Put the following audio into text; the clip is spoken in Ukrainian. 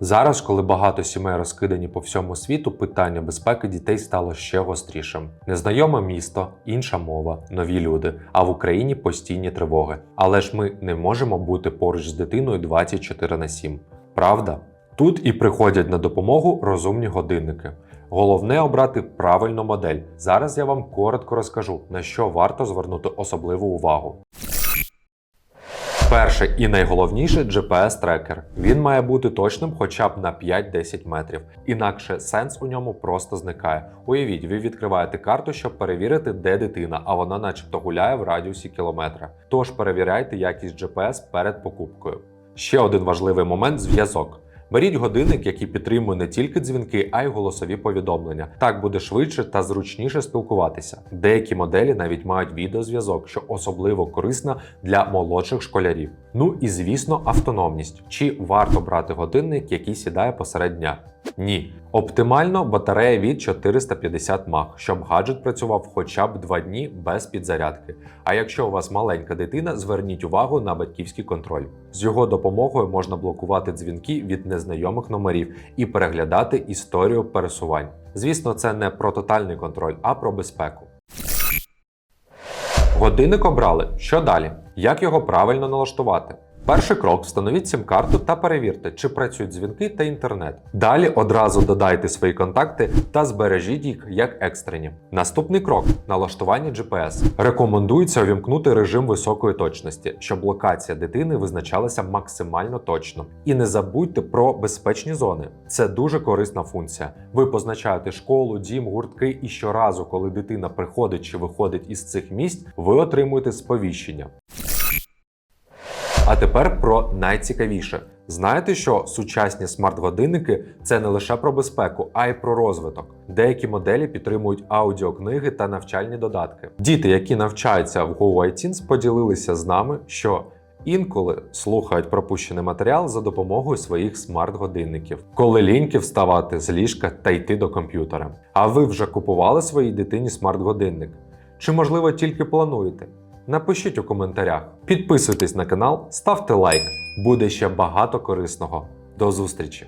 Зараз, коли багато сімей розкидані по всьому світу, питання безпеки дітей стало ще гострішим. Незнайоме місто, інша мова, нові люди, а в Україні постійні тривоги. Але ж ми не можемо бути поруч з дитиною 24 на 7. Правда? Тут і приходять на допомогу розумні годинники. Головне обрати правильну модель. Зараз я вам коротко розкажу, на що варто звернути особливу увагу. Перше і найголовніше GPS-трекер. Він має бути точним хоча б на 5-10 метрів, інакше сенс у ньому просто зникає. Уявіть, ви відкриваєте карту, щоб перевірити, де дитина, а вона, начебто, гуляє в радіусі кілометра. Тож перевіряйте якість GPS перед покупкою. Ще один важливий момент зв'язок. Беріть годинник, який підтримує не тільки дзвінки, а й голосові повідомлення. Так буде швидше та зручніше спілкуватися. Деякі моделі навіть мають відеозв'язок, що особливо корисна для молодших школярів. Ну і звісно, автономність. Чи варто брати годинник, який сідає посеред дня? Ні. Оптимально батарея від 450 мАh, щоб гаджет працював хоча б 2 дні без підзарядки. А якщо у вас маленька дитина, зверніть увагу на батьківський контроль. З його допомогою можна блокувати дзвінки від незнайомих номерів і переглядати історію пересувань. Звісно, це не про тотальний контроль, а про безпеку. Годинник обрали. Що далі? Як його правильно налаштувати? Перший крок встановіть сім-карту та перевірте, чи працюють дзвінки та інтернет. Далі одразу додайте свої контакти та збережіть їх як екстрені. Наступний крок налаштування GPS. Рекомендується увімкнути режим високої точності, щоб локація дитини визначалася максимально точно. І не забудьте про безпечні зони. Це дуже корисна функція. Ви позначаєте школу, дім, гуртки, і щоразу, коли дитина приходить чи виходить із цих місць, ви отримуєте сповіщення. А тепер про найцікавіше. Знаєте, що сучасні смарт-годинники це не лише про безпеку, а й про розвиток. Деякі моделі підтримують аудіокниги та навчальні додатки. Діти, які навчаються в GoITeens, поділилися з нами, що інколи слухають пропущений матеріал за допомогою своїх смарт-годинників, коли ліньки вставати з ліжка та йти до комп'ютера. А ви вже купували своїй дитині смарт-годинник? Чи можливо тільки плануєте? Напишіть у коментарях. Підписуйтесь на канал, ставте лайк. Буде ще багато корисного. До зустрічі!